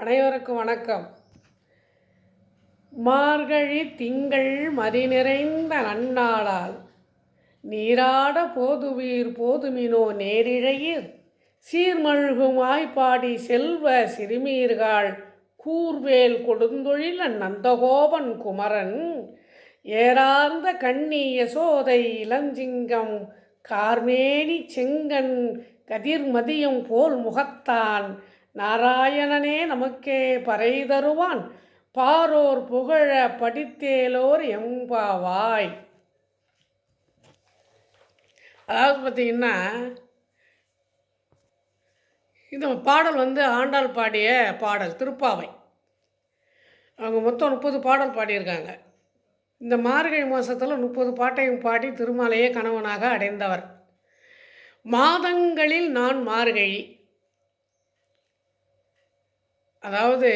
அனைவருக்கும் வணக்கம். மார்கழி திங்கள் மதி நிறைந்த நன்னாளால் நீராட போதுவீர் போதுமினோ நேரிழையீர் சீர்மழ்கும் ஆய்ப்பாடி செல்வ சிறுமீர்கள் கூர்வேல் கொடுந்தொழில நந்தகோபன் குமரன் ஏறார்ந்த கண்ணி யசோதை இளஞ்சிங்கம் கார்மேனி செங்கன் கதிர்மதியம் போல் முகத்தான் நாராயணனே நமக்கே பறை தருவான் பாரோர் புகழ படித்தேலோர் எம்பாவாய். அதாவது பார்த்தீங்கன்னா இந்த பாடல் வந்து ஆண்டாள் பாடிய பாடல் திருப்பாவை. அவங்க மொத்தம் முப்பது பாடல் பாடியிருக்காங்க. இந்த மார்கழி மாதத்தில் முப்பது பாட்டையும் பாடி திருமாலையே கணவனாக அடைந்தவர். மாதங்களில் நான் மார்கழி அதாவது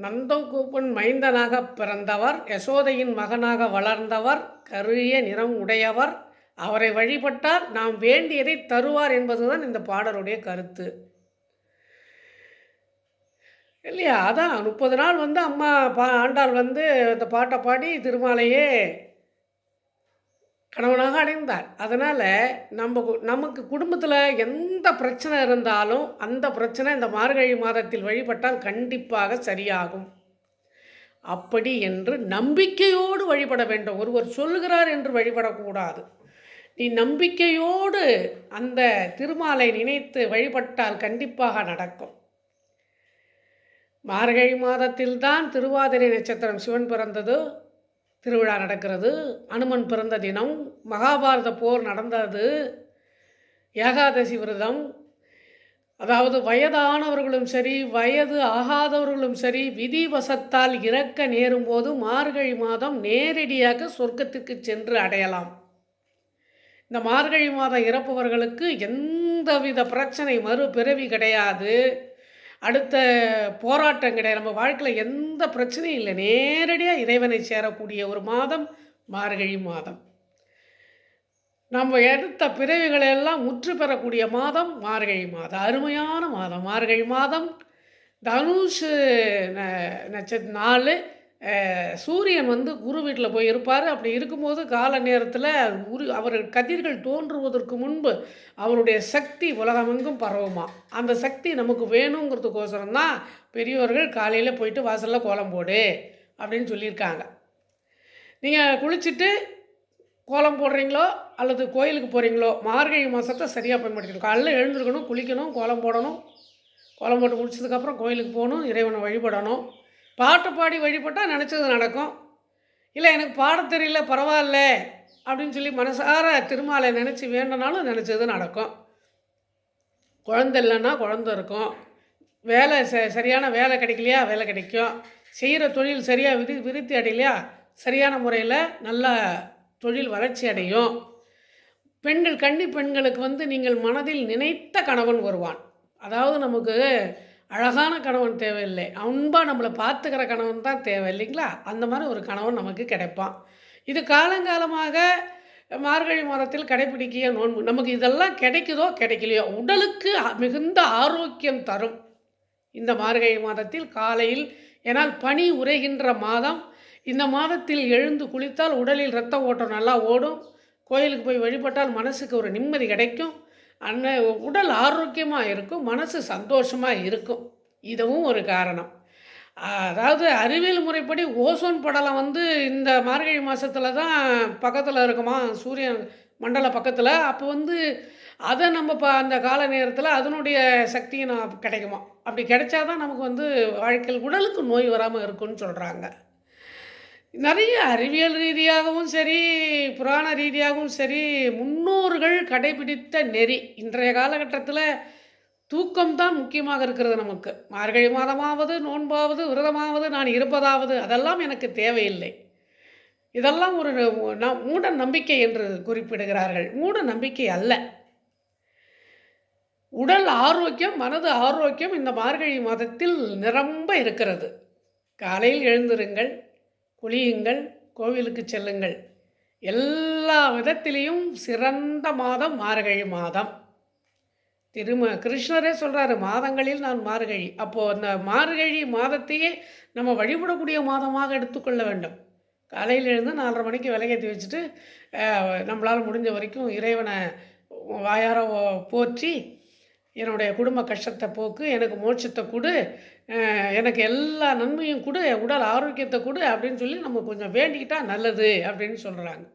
நந்தகோபன் மைந்தனாக பிறந்தவர் யசோதையின் மகனாக வளர்ந்தவர் கருகிய நிறம் உடையவர் அவரை வழிபட்டால் நாம் வேண்டியதை தருவார் என்பதுதான் இந்த பாடலுடைய கருத்து. இல்லையா? அதான் முப்பது நாள் வந்து அம்மா பா ஆண்டாள் வந்து இந்த பாட்டை பாடி திருமாலையே கணவனாக அடைந்தார். அதனால் நம்ம கு- நமக்கு குடும்பத்தில் எந்த பிரச்சனை இருந்தாலும் அந்த பிரச்சனை இந்த மார்கழி மாதத்தில் வழிபட்டால் கண்டிப்பாக சரியாகும். அப்படி என்று நம்பிக்கையோடு வழிபட வேண்டும். ஒருவர் சொல்லுகிறார் என்று வழிபடக்கூடாது. நீ நம்பிக்கையோடு அந்த திருமாலை நினைத்து வழிபட்டால் கண்டிப்பாக நடக்கும். மார்கழி மாதத்தில்தான் திருவாதிரை நட்சத்திரம் சிவன் பிறந்தது. திருவிழா நடக்கிறது. அனுமன் பிறந்த தினம் மகாபாரத போர் நடந்தது. ஏகாதசி விரதம். அதாவது வயதானவர்களும் சரி வயது ஆகாதவர்களும் சரி விதிவசத்தால் இறக்க நேரும்போது மார்கழி மாதம் நேரடியாக சொர்க்கத்திற்கு சென்று அடையலாம். இந்த மார்கழி மாதம் இறப்பவர்களுக்கு எந்தவித பிரச்சனை மறு பிறவி கிடையாது. அடுத்த போராட்டம் கிடையாது நம்ம வாழ்க்கையில் எந்த பிரச்சனையும் இல்லை. நேரடியாக இறைவனை சேரக்கூடிய ஒரு மாதம் மார்கழி மாதம். நம்ம எடுத்த பிறவிகளெல்லாம் முற்று பெறக்கூடிய மாதம் மார்கழி மாதம். அருமையான மாதம். மார்கழி மாதம் தனுஷு ந- நட்சத்திர நாலு சூரியன் வந்து குரு வீட்டில் போய் இருப்பார். அப்படி இருக்கும்போது கால நேரத்தில் உரு அவர் கதிர்கள் தோன்றுவதற்கு முன்பு அவருடைய சக்தி உலகமெங்கும் பரவுமா? அந்த சக்தி நமக்கு வேணுங்கிறதுக்கோசரம் தான் பெரியவர்கள் காலையில் போயிட்டு வாசலில் கோலம் போடு அப்படின்னு சொல்லியிருக்காங்க. நீங்கள் குளிச்சுட்டு கோலம் போடுறீங்களோ அல்லது கோயிலுக்கு போகிறீங்களோ மார்கழி மாதத்தை சரியாக பயன்படுத்திக்கணும். காலைல எழுந்திருக்கணும் குளிக்கணும் கோலம் போடணும். கோலம் போட்டு முடிச்சதுக்கப்புறம் கோயிலுக்கு போகணும் இறைவனை வழிபடணும். பாட்டு பாடி வழிபட்டால் நினச்சது நடக்கும். இல்லை எனக்கு பாட தெரியல பரவாயில்ல அப்படின்னு சொல்லி மனசார திருமாலை நினச்சி வேண்டனாலும் நினச்சது நடக்கும். குழந்த இல்லைன்னா குழந்த இருக்கும். வேலை ச சரியான வேலை கிடைக்கலையா வேலை கிடைக்கும். செய்கிற தொழில் சரியாக விதி விருத்தி அடையலையா சரியான முறையில் நல்ல தொழில் வளர்ச்சி அடையும். பெண்கள் கன்னி பெண்களுக்கு வந்து நீங்கள் மனதில் நினைத்த கணவன் வருவான் அதாவது நமக்கு அழகான கணவன் தேவையில்லை. அன்பாக நம்மளை பார்த்துக்கிற கணவன் தான் தேவை இல்லைங்களா? அந்த மாதிரி ஒரு கணவன் நமக்கு கிடைப்பான். இது காலங்காலமாக மார்கழி மாதத்தில் கடைப்பிடிக்கிய நோன்பு. நமக்கு இதெல்லாம் கிடைக்குதோ கிடைக்கலையோ உடலுக்கு மிகுந்த ஆரோக்கியம் தரும். இந்த மார்கழி மாதத்தில் காலையில் ஏன்னால் பனி உரைகின்ற மாதம் இந்த மாதத்தில் எழுந்து குளித்தால் உடலில் இரத்த ஓட்டம் நல்லா ஓடும். கோயிலுக்கு போய் வழிபட்டால் மனசுக்கு ஒரு நிம்மதி கிடைக்கும். அன்ன உடல் ஆரோக்கியமாக இருக்கும் மனசு சந்தோஷமாக இருக்கும். இதுவும் ஒரு காரணம். அதாவது அறிவியல் முறைப்படி ஓசோன் படலம் வந்து இந்த மார்கழி மாதத்தில் தான் பக்கத்தில் இருக்குமா சூரியன் மண்டல பக்கத்தில். அப்போ வந்து அதை நம்ம இப்போ அந்த கால நேரத்தில் அதனுடைய சக்தியை நான் கிடைக்குமா? அப்படி கிடைச்சாதான் நமக்கு வந்து வாழ்க்கையில் உடலுக்கு நோய் வராமல் இருக்கும்னு சொல்கிறாங்க நிறைய அறிவியல் ரீதியாகவும் சரி புராண ரீதியாகவும் சரி முன்னோர்கள் கடைபிடித்த நெறி. இன்றைய காலகட்டத்தில் தூக்கம்தான் முக்கியமாக இருக்கிறது நமக்கு. மார்கழி மாதமாவது நோன்பாவது விரதமாவது நான் இருப்பதாவது அதெல்லாம் எனக்கு தேவையில்லை. இதெல்லாம் ஒரு மூட நம்பிக்கை என்று குறிப்பிடுகிறார்கள். மூட நம்பிக்கை அல்ல. உடல் ஆரோக்கியம் மனது ஆரோக்கியம் இந்த மார்கழி மாதத்தில் நிரம்ப இருக்கிறது. காலையில் எழுந்திருங்கள் குளியுங்கள் கோவிலுக்கு செல்லுங்கள். எல்லா விதத்திலையும் சிறந்த மாதம் மார்கழி மாதம். திரும கிருஷ்ணரே சொல்கிறாரு மாதங்களில் நான் மார்கழி. அப்போது அந்த மார்கழி மாதத்தையே நம்ம வழிபடக்கூடிய மாதமாக எடுத்துக்கொள்ள வேண்டும். காலையில் எழுந்து நாலரை மணிக்கு விலகேற்றி வச்சுட்டு நம்மளால் முடிஞ்ச வரைக்கும் இறைவனை வாயார ஓ- போற்றி என்னுடைய குடும்ப கஷ்டத்தை போக்கு எனக்கு மோட்சத்தை கொடு எனக்கு எல்லா நன்மையும் கொடு உடல் ஆரோக்கியத்தை கொடு அப்படின்னு சொல்லி நம்ம கொஞ்சம் வேண்டிக்கிட்டால் நல்லது அப்படின்னு சொல்கிறாங்க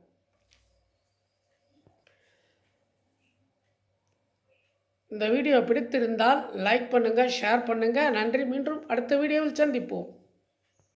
இந்த வீடியோ பிடித்திருந்தால் லைக் பண்ணுங்கள் ஷேர் பண்ணுங்கள் நன்றி. மீண்டும் அடுத்த வீடியோவில் சந்திப்போம்.